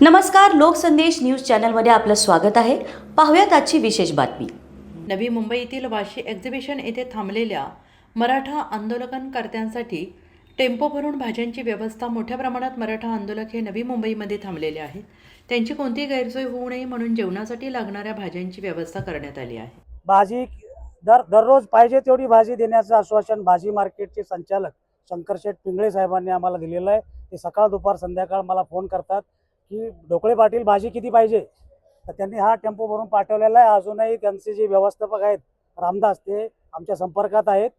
नमस्कार लोकसंदेश न्यूज चॅनलमध्ये आपलं स्वागत आहे. पाहुयात आजची विशेष बातमी. नवी मुंबईतील वाशी एक्झिबिशन येथे थांबलेल्या मराठा आंदोलनकर्त्यांसाठी टेम्पो भरून भाज्यांची व्यवस्था मोठ्या प्रमाणात मराठा आंदोलक हे नवी मुंबईमध्ये थांबलेले आहेत. त्यांची कोणतीही गैरसोय होऊ नये म्हणून जेवणासाठी लागणाऱ्या भाज्यांची व्यवस्था करण्यात आली आहे. भाजी दर दररोज पाहिजे तेवढी भाजी देण्याचं आश्वासन भाजी मार्केटचे संचालक शंकरशेठ पिंगळे साहेबांनी आम्हाला दिलेलं आहे. ते सकाळ दुपार संध्याकाळ मला फोन करतात. की ढोकळे पाटील भाजी किती पाहिजे? तर त्यांनी हा टेम्पो भरून पाठवलेला आहे. अजूनही त्यांचे जे व्यवस्थापक आहेत रामदास ते आमच्या संपर्कात आहेत.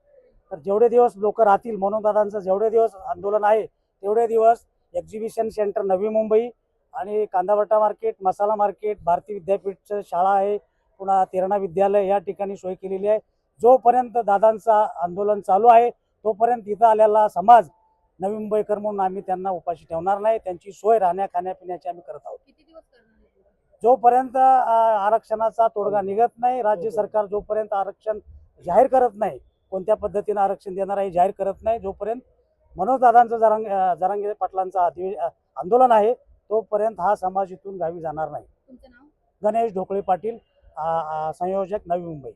तर जेवढे दिवस लोक राहतील म्हणून दादांचं जेवढे दिवस आंदोलन आहे तेवढे दिवस एक्झिबिशन सेंटर नवी मुंबई आणि कांदावटा मार्केट मसाला मार्केट भारती विद्यापीठचं शाळा आहे पुन्हा तेरणा विद्यालय या ठिकाणी सोय केलेली आहे. जोपर्यंत दादांचा आंदोलन चालू आहे तोपर्यंत इथं आलेला समाज नवी मुंबईकर म्हणून आम्ही त्यांना उपाशी ठेवणार नाही. त्यांची सोय राहण्या खाण्यापिण्याची आम्ही करत आहोत. जोपर्यंत आरक्षणाचा तोडगा निघत नाही राज्य सरकार जोपर्यंत आरक्षण जाहीर करत नाही कोणत्या पद्धतीनं आरक्षण देणार आहे जाहीर करत नाही जोपर्यंत मनोजदादांचं जरांग अ, जरांगे पाटलांचं अधिवे आंदोलन आहे तोपर्यंत हा समाज इथून गावी जाणार नाही. गणेश ढोकळे पाटील संयोजक नवी मुंबई.